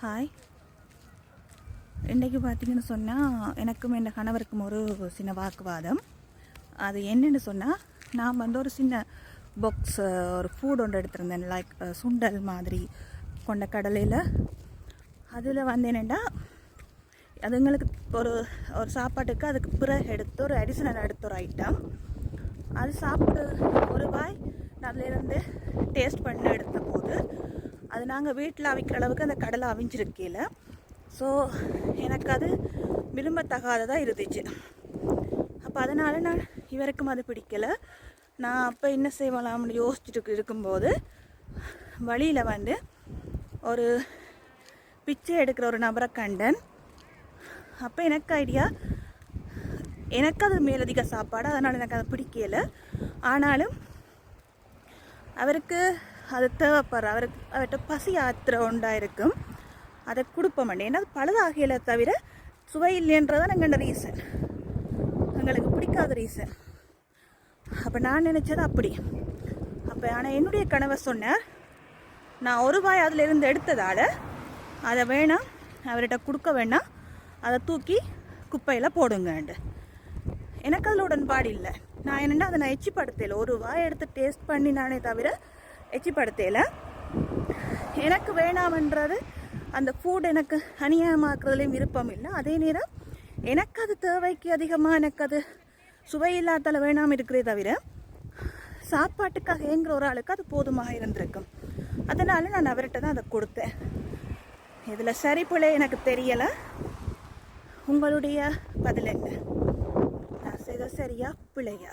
Hi இன்றைக்கி பார்த்தீங்கன்னு சொன்னால் எனக்கும் என் கணவருக்கும் ஒரு சின்ன வாக்குவாதம். அது என்னென்னு சொன்னால் நான் வந்து ஒரு சின்ன பாக்ஸ் ஒரு ஃபுட் ஒன்று எடுத்திருந்தேன் லைக் சுண்டல் மாதிரி கொண்ட கடலையில். அதில் வந்து என்னென்னா அதுங்களுக்கு ஒரு ஒரு சாப்பாட்டுக்கு அதுக்கு பிறகு எடுத்து ஒரு அடிஷனல் எடுத்த ஒரு ஐட்டம் அது சாப்பிட்டு ஒரு வாய் அதிலேருந்து டேஸ்ட் பண்ணி எடுத்த போது நாங்கள் வீட்டில் அவிக்கிற அளவுக்கு அந்த கடலை அவிஞ்சிருக்கையில் ஸோ எனக்கு அது விரும்பத்தகாததாக இருந்துச்சு. அப்போ அதனால் நான் இவருக்கும் அது பிடிக்கலை. நான் அப்போ என்ன செய்யலாம்னு யோசிச்சுட்டு இருக்கும்போது வழியில் வந்து ஒரு பிச்சை எடுக்கிற ஒரு நபரை கண்டன். அப்போ எனக்கு ஐடியா எனக்கு அது மேலதிக சாப்பாடு அதனால் எனக்கு அது பிடிக்கல. ஆனாலும் அவருக்கு அது தேவைப்படுற அவருக்கு அவர்கிட்ட பசி ஆத்திர உண்டாயிருக்கும். அதை கொடுப்ப மாட்டேன் ஏன்னா அது பழுதாகல தவிர சுவை இல்லைன்றதான் எங்களோட ரீசன் எங்களுக்கு பிடிக்காத ரீசன் அப்போ நான் நினச்சது அப்படி. அப்போ ஆனால் என்னுடைய கனவை சொன்னேன் நான் ஒரு வாய் அதில் இருந்து எடுத்ததால் அதை வேணாம் அவர்கிட்ட கொடுக்க வேணாம். அதை தூக்கி குப்பையில் போடுங்கண்டு எனக்கு அதில் உடன்பாடு இல்லை. நான் என்னென்னா அதை நான் எச்சிப்படுத்தல. ஒரு வாய் எடுத்து டேஸ்ட் பண்ணினானே தவிர எச்சிப்படுத்தல. எனக்கு வேணாமன்றது அந்த ஃபுட் எனக்கு அநியாயமாக்குறதுலேயும் விருப்பம் இல்லை. அதே நேரம் எனக்கு அது தேவைக்கு அதிகமாக எனக்கு அது சுவையில்லாதால வேணாம் இருக்கிறதே தவிர சாப்பாட்டுக்காக ஏங்குற ஒரு ஆளுக்கு அது போதுமாக இருந்திருக்கும் அதனால நான் அவர்கிட்ட தான் அதை கொடுத்தேன். இதில் சரி பிள்ளை எனக்கு தெரியலை. உங்களுடைய பதில் என்ன? நான் செய்த சரியா பிள்ளையா